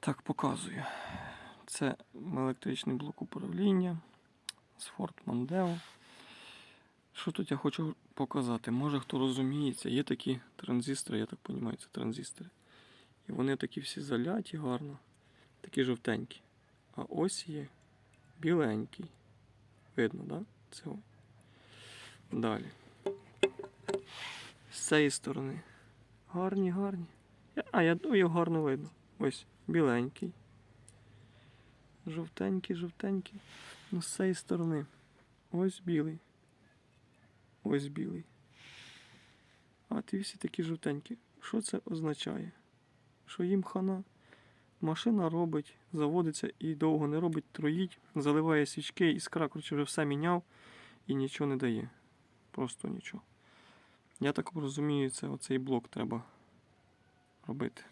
Так, показую. Це електричний блок управління з Ford Mondeo. Що тут я хочу показати? Може хто розуміється, є такі транзистори, я так розумію, це транзистори. І вони такі всі заляті гарно, такі жовтенькі. А ось є біленький. Видно? Да? Це. Далі. З цієї сторони. Гарні, гарні. А, я його гарно видно. Ось біленький. Жовтенький, жовтенький. Ну, з цієї сторони. Ось білий. Ось білий. А ті всі такі жовтенькі. Що це означає? Що їм хана. Машина робить, заводиться і довго не робить, троїть, заливає свічки, іскра, коротше, вже все міняв і нічого не дає. Просто нічого. Я так розумію, це оцей блок треба робити.